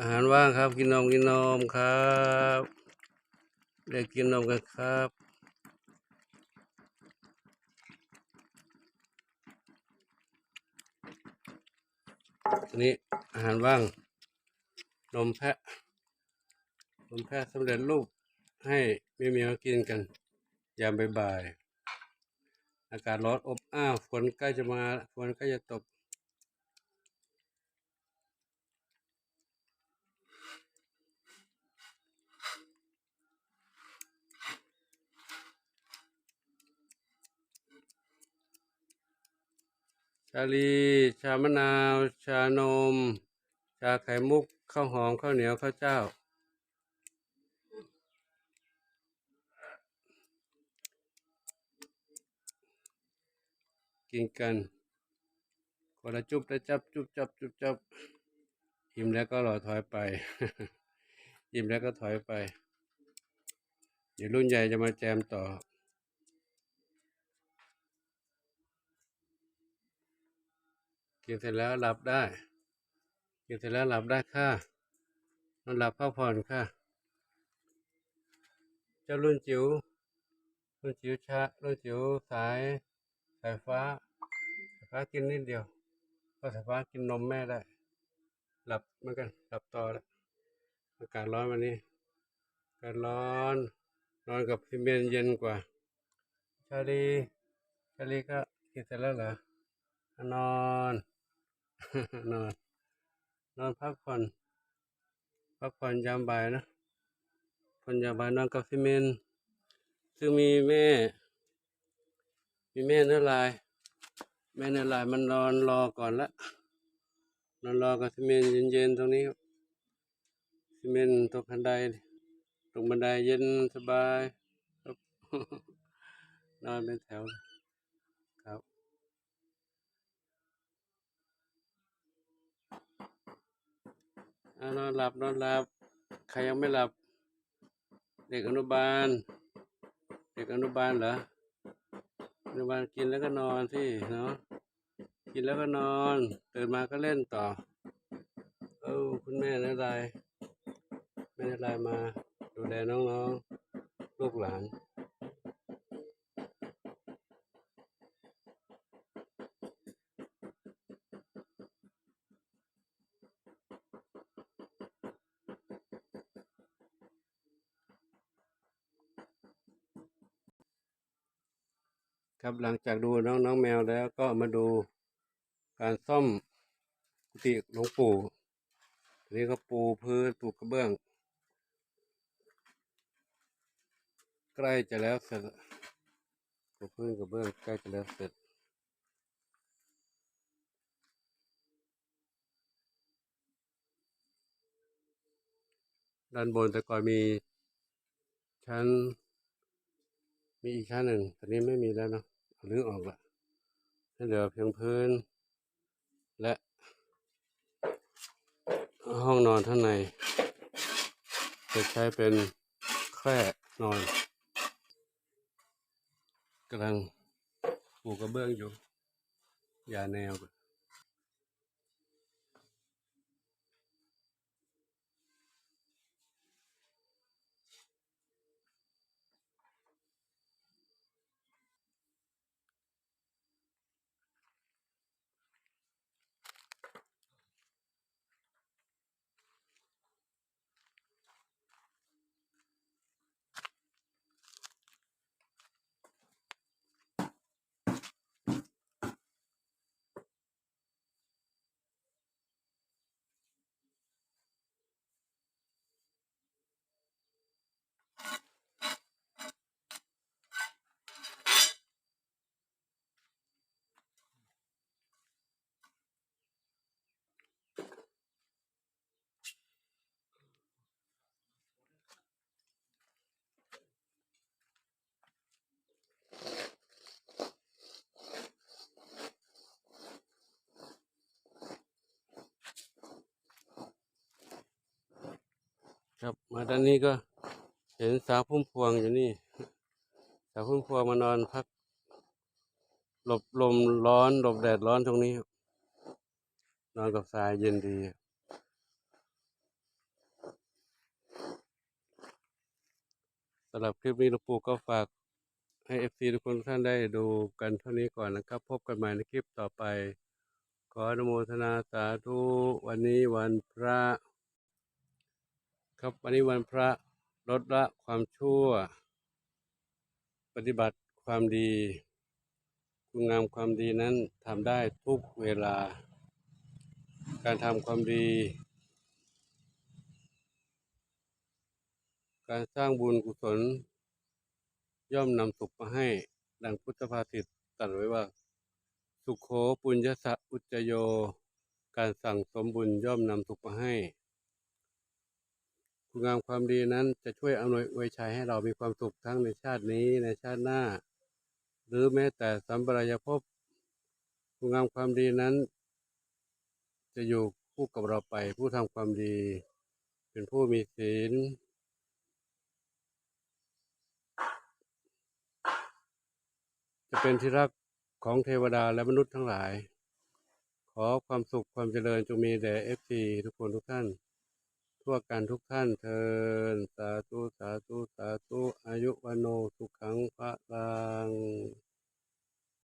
อาหารว่างครับกินนมกินนมครับเด็กกินนมกันครับอันนี้อาหารว่าง นมแพะนมแพะสำเร็จรูปให้แม่เมียวกินกัน ยามบ่ายๆอากาศร้อนอบอ้าวฝนใกล้จะมาฝนใกล้จะตกาลี ชามะนาว ชานม ชาไข่มุก ข้าวหอม ข้าวเหนียว ข้าวเจ้า กินกันคนละจุบละจับ จุบจับ จุบจับอิ่มแล้วก็รอถอยไปอิ่มแล้วก็ถอยไป เดี๋ยวรุ่นใหญ่จะมาแจมต่อ กินเสร็จแล้วหลับได้กินเสร็จแล้วหลับได้ค่ะนอนหลับพักผ่อนค่ะ เจ้ารุ่นจิ๋วรุ่นจิ๋วชารุ่นจิ๋วสายสายฟ้าสายฟ้ากินนิดเดียวเพราะสายฟ้ากินนมแม่ได้ หลับเหมือนกันหลับต่อแล้วอากาศร้อนวันนี้อากาศร้อนนอนกับพี่เมนเย็นกว่า ชาลีชาลีก็กินเสร็จแล้วเหรอนอน นอน นอนพักผ่อน พักผ่อนยามบ่ายนะผ่อนยามบ่ายนอนกับพี่เมนซึ่งมีแม่ มีแม่เนื้อลาย แม่เนื้อลายมันนอนรอก่อนละนอนรอกับซีเมนเย็นๆตรงนี้ครับซีเมนตกบันไดตรงบันไดเย็นสบายครับนอนเป็นแถวเลยครับ เอานอนหลับนอนหลับ ใครยังไม่หลับ เด็กอนุบาล เด็กอนุบาลเหรออนุบาลกินแล้วก็นอนสิเนาะกินแล้วก็นอนตื่นมาก็เล่นต่อ เออคุณแม่นารายแม่นารายมาดูแลน้องๆลูกหลาน ครับหลังจากดูน้องน้องแมวแล้วก็มาดูการซ่อมกุฏิหลวงปู่ทีนี้ก็ปูพื้นปูกระเบื้อง ใกล้จะแล้วเสร็จปูพื้นกระเบื้องใกล้จะแล้วเสร็จด้านบนแต่ก่อนมีชั้น มีอีกชั้นหนึ่งตอนนี้ไม่มีแล้วเนาะ หรือออกละให้เหลือเพียงพื้น และห้องนอนท่านใน จะใช้เป็นแคร่นอนกำลังปูกระเบื้องอยู่อย่าแนวาด้านนี้ก็เห็นสาวพุ่มพวงอยู่นี่ สาวพุ่มพวงมานอนพัก หลบลมร้อนหลบแดดร้อนตรงนี้ นอนกับทรายเย็นดีสำหรับคลิปนี้หลวงปู่ก็ฝากให้เอฟซีทุกคนท่านได้ดูกันเท่านี้ก่อนนะครับ พบกันใหม่ในคลิปต่อไป ขออนุโมทนาสาธุวันนี้วันพระ ครับวันนี้วันพระลดละความชั่ว ปฏิบัติความดีคุณงามความดีนั้นทำได้ทุกเวลา การทำความดี การสร้างบุญกุศล ย่อมนำสุขมาให้ดังพุทธภาษิตตรัสไว้ว่า สุขโขปุญญสะอุจจโย การสั่งสมบุญย่อมนำสุขมาให้ คุณงามความดีนั้นจะช่วยอำนวยอวยชัยให้เรามีความสุขทั้งในชาตินี้ในชาติหน้า หรือแม้แต่สัมปรายภพคุณงามความดีนั้น จะอยู่คู่กับเราไปผู้ทำความดี เป็นผู้มีศีลจะเป็นที่รักของเทวดาและมนุษย์ทั้งหลาย ขอความสุขความเจริญจงมีแด่เอฟซีทุกคนทุกท่าน ทั่วกันทุกท่านเทินสาธุสาธุสาธุอายุวโนสุขังพระลัง